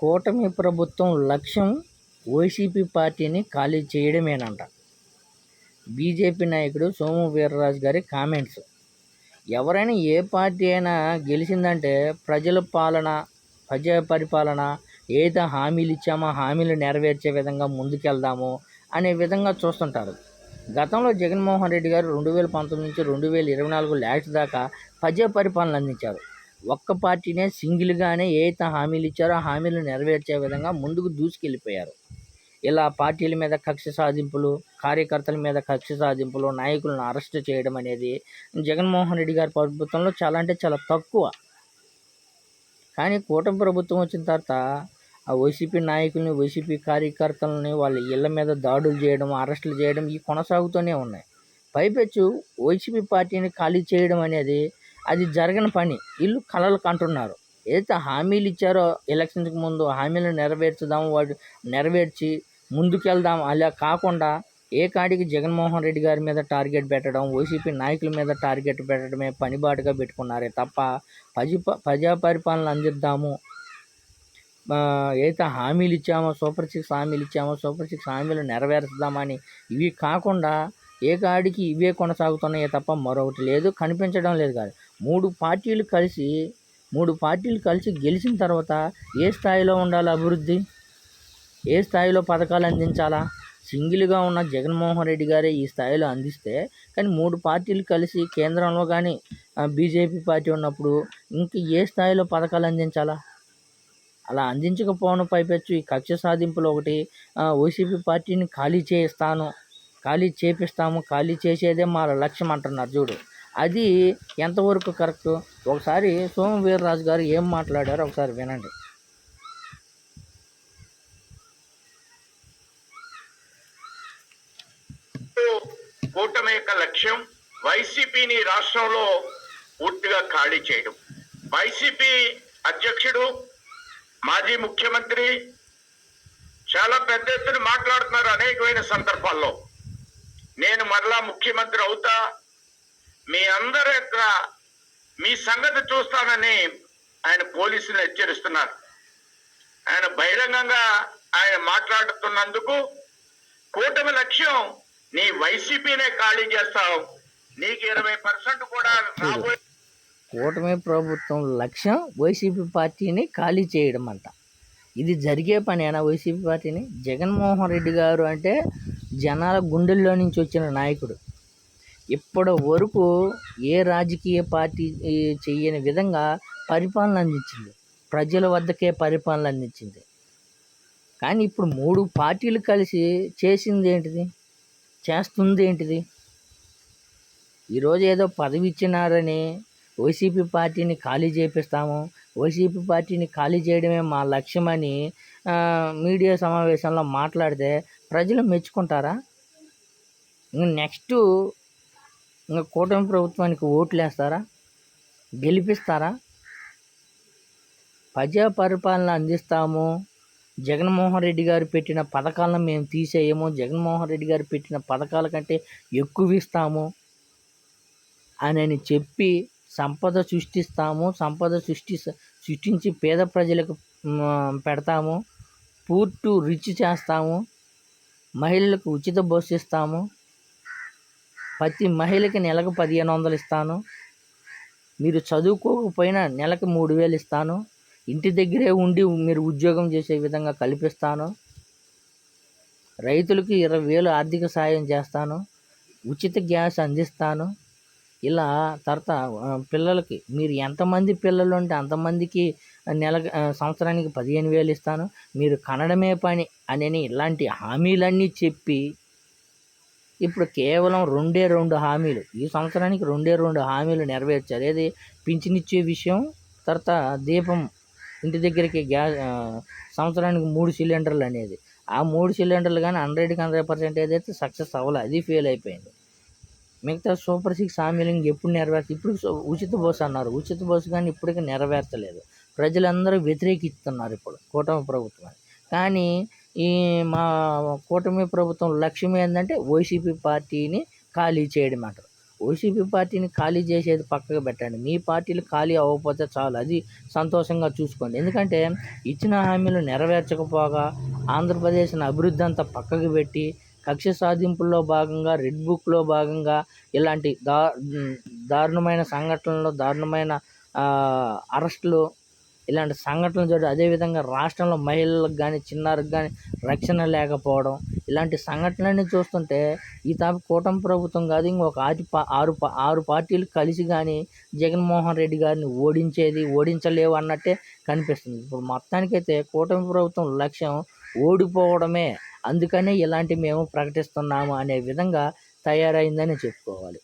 కూటమి ప్రభుత్వం లక్ష్యం వైసీపీ పార్టీని ఖాళీ చేయడమేనంట. బీజేపీ నాయకుడు సోము వీర్రాజు గారి కామెంట్స్. ఎవరైనా ఏ పార్టీ అయినా గెలిచిందంటే ప్రజల పాలన ప్రజా పరిపాలన ఏదో హామీలు ఇచ్చామో హామీలు నెరవేర్చే విధంగా ముందుకెళ్దాము అనే విధంగా చూస్తుంటారు. గతంలో జగన్మోహన్ రెడ్డి గారు రెండు వేల పంతొమ్మిది నుంచి రెండు వేల ఇరవై నాలుగు లాస్ట్ దాకా ప్రజా పరిపాలన అందించారు. ఒక్క పార్టీనే సింగిల్గానే ఏదైతే హామీలు ఇచ్చారో హామీలు నెరవేర్చే విధంగా ముందుకు దూసుకెళ్ళిపోయారు. ఇలా పార్టీల మీద కక్ష సాధింపులు కార్యకర్తల మీద కక్ష సాధింపులు నాయకులను అరెస్ట్ చేయడం అనేది జగన్మోహన్ రెడ్డి గారి ప్రభుత్వంలో చాలా అంటే చాలా తక్కువ. కానీ కూటమి ప్రభుత్వం వచ్చిన తర్వాత ఆ వైసీపీ నాయకుల్ని వైసీపీ కార్యకర్తలని వాళ్ళ ఇళ్ళ మీద దాడులు చేయడం అరెస్టులు చేయడం ఇవి కొనసాగుతూనే ఉన్నాయి. పైపెచ్చు వైసీపీ పార్టీని ఖాళీ చేయడం అనేది అది జరగని పని. వీళ్ళు కలలు కంటున్నారు ఏదైతే హామీలు ఇచ్చారో ఎలక్షన్కి ముందు హామీలు నెరవేర్చుదాం వాడు నెరవేర్చి ముందుకెళ్దాం. అలా కాకుండా ఏ కాడికి జగన్మోహన్ రెడ్డి గారి మీద టార్గెట్ పెట్టడం వైసీపీ నాయకుల మీద టార్గెట్ పెట్టడమే పనిబాటుగా పెట్టుకున్నారే తప్ప ప్రజ ప్రజా పరిపాలన అందిద్దాము. ఏదైతే హామీలు ఇచ్చామో సూపర్ సిక్స్ హామీలు ఇచ్చామో సూపర్ సిక్స్ హామీలు నెరవేర్చుదామని ఇవి కాకుండా ఏ కాడికి ఇవే కొనసాగుతున్నాయే తప్ప మరొకటి లేదు. కనిపించడం లేదు కాదు. మూడు పార్టీలు కలిసి మూడు పార్టీలు కలిసి గెలిచిన తర్వాత ఏ స్థాయిలో ఉండాలి అభివృద్ధి? ఏ స్థాయిలో పథకాలు అందించాలా? సింగిల్గా ఉన్న జగన్మోహన్ రెడ్డి గారే ఈ స్థాయిలో అందిస్తే కానీ మూడు పార్టీలు కలిసి కేంద్రంలో కానీ బీజేపీ పార్టీ ఉన్నప్పుడు ఇంక ఏ స్థాయిలో పథకాలు అందించాలా? అలా అందించకపోవడం పైపెచ్చు ఈ కక్ష సాధింపులు ఒకటి వైసీపీ పార్టీని ఖాళీ చేయిస్తాను ఖాళీ చేపిస్తాము ఖాళీ చేసేదే మా లక్ష్యం అంటున్నారు చూడు. అది ఎంతవరకు కరెక్ట్? ఒకసారి సోము వీర్రాజు గారు ఏం మాట్లాడారో ఒకసారి వినండి. కూటమి యొక్క లక్ష్యం వైసీపీని రాష్ట్రంలో పూర్తిగా ఖాళీ చేయడం. వైసీపీ అధ్యక్షుడు మాజీ ముఖ్యమంత్రి చాలా పెద్ద ఎత్తున మాట్లాడుతున్నారు అనేకమైన సందర్భాల్లో. నేను మరలా ముఖ్యమంత్రి అవుతా మీ అందరి యొక్క మీ సంగతి చూస్తానని ఆయన పోలీసులు హెచ్చరిస్తున్నారు. ఆయన బహిరంగంగా ఆయన మాట్లాడుతున్నందుకు కూటమి లక్ష్యం నీ వైసీపీనే ఖాళీ చేస్తావు. నీకు ఇరవై పర్సెంట్ కూడా రాబోయే కూటమి ప్రభుత్వం లక్ష్యం వైసీపీ పార్టీని ఖాళీ చేయడం అంట. ఇది జరిగే పనేనా వైసీపీ పార్టీని? జగన్మోహన్ రెడ్డి గారు అంటే జనాల గుండెల్లో నుంచి వచ్చిన నాయకుడు. ఇప్పటి వరకు ఏ రాజకీయ పార్టీ చేయని విధంగా పరిపాలన అందించింది. ప్రజల వద్దకే పరిపాలన అందించింది. కానీ ఇప్పుడు మూడు పార్టీలు కలిసి చేసింది ఏంటిది? చేస్తుంది ఏంటిది? ఈరోజు ఏదో పదవి ఇచ్చినారని వైసీపీ పార్టీని ఖాళీ చేపిస్తాము వైసీపీ పార్టీని ఖాళీ చేయడమే మా లక్ష్యమని మీడియా సమావేశంలో మాట్లాడితే ప్రజలు మెచ్చుకుంటారా? నెక్స్ట్ ఇంకా కూటమి ప్రభుత్వానికి ఓట్లు వేస్తారా గెలిపిస్తారా? ప్రజా పరిపాలన అందిస్తాము. జగన్మోహన్ రెడ్డి గారు పెట్టిన పథకాలను మేము తీసేయము. జగన్మోహన్ రెడ్డి గారు పెట్టిన పథకాల కంటే ఎక్కువ ఇస్తాము అని చెప్పి సంపద సృష్టిస్తాము. సంపద సృష్టి సృష్టించి పేద ప్రజలకు పెడతాము. పూర్టు రిచ్ చేస్తాము. మహిళలకు ఉచిత బస్సు ఇస్తాము. ప్రతి మహిళకి నెలకు పదిహేను వందలు ఇస్తాను. మీరు చదువుకోకపోయినా నెలకు మూడు వేలు ఇస్తాను. ఇంటి దగ్గరే ఉండి మీరు ఉద్యోగం చేసే విధంగా కల్పిస్తాను. రైతులకు ఇరవై వేలు ఆర్థిక సాయం చేస్తాను. ఉచిత గ్యాస్ అందిస్తాను. ఇలా తర్వాత పిల్లలకి మీరు ఎంతమంది పిల్లలు ఉంటే అంతమందికి నెల సంవత్సరానికి పదిహేను వేలు ఇస్తాను. మీరు కనడమే పని అని ఇలాంటి హామీలన్నీ చెప్పి ఇప్పుడు కేవలం రెండే రెండు హామీలు. ఈ సంవత్సరానికి రెండే రెండు హామీలు నెరవేర్చారు. ఏది? పింఛనిచ్చే విషయం తర్వాత దీపం ఇంటి దగ్గరికి గ్యాస్ సంవత్సరానికి మూడు సిలిండర్లు అనేది. ఆ మూడు సిలిండర్లు కానీ హండ్రెడ్కి హండ్రెడ్ పర్సెంట్ ఏదైతే సక్సెస్ అవ్వలే అది ఫెయిల్ అయిపోయింది. మిగతా సూపర్ సిక్స్ హామీలు ఇంక ఎప్పుడు నెరవేర్చ ఇప్పుడు ఉచిత బస్సు అన్నారు. ఉచిత బస్సు కానీ ఇప్పటికీ నెరవేర్చలేదు. ప్రజలందరూ వ్యతిరేకిస్తున్నారు ఇప్పుడు కూటమి ప్రభుత్వం కానీ ఈ మా కూటమి ప్రభుత్వం లక్ష్యం ఏంటంటే వైసీపీ పార్టీని ఖాళీ చేయడం అంటారు వైసీపీ పార్టీని ఖాళీ చేసేది పక్కకు పెట్టండి. మీ పార్టీలు ఖాళీ అవ్వకపోతే చాలు. అది సంతోషంగా చూసుకోండి. ఎందుకంటే ఇచ్చిన హామీలు నెరవేర్చకపోగా ఆంధ్రప్రదేశ్ని అభివృద్ధి అంతా పక్కకు పెట్టి కక్ష సాధింపుల్లో భాగంగా రెడ్ బుక్లో భాగంగా ఇలాంటి దా దారుణమైన సంఘటనలు దారుణమైన అరెస్టులు ఇలాంటి సంఘటనలు జరుగు అదేవిధంగా రాష్ట్రంలో మహిళలకు కానీ చిన్నారికి కానీ రక్షణ లేకపోవడం ఇలాంటి సంఘటనలన్నీ చూస్తుంటే ఈ తాప కూటమి ప్రభుత్వం కాదు ఇంకొక ఆరు ఆరు ఆరు పార్టీలు కలిసి కానీ జగన్మోహన్ రెడ్డి గారిని ఓడించేది ఓడించలేవు అన్నట్టే కనిపిస్తుంది. ఇప్పుడు మొత్తానికైతే కూటమి ప్రభుత్వం లక్ష్యం ఓడిపోవడమే. అందుకనే ఇలాంటి మేము ప్రకటిస్తున్నాము అనే విధంగా తయారైందని చెప్పుకోవాలి.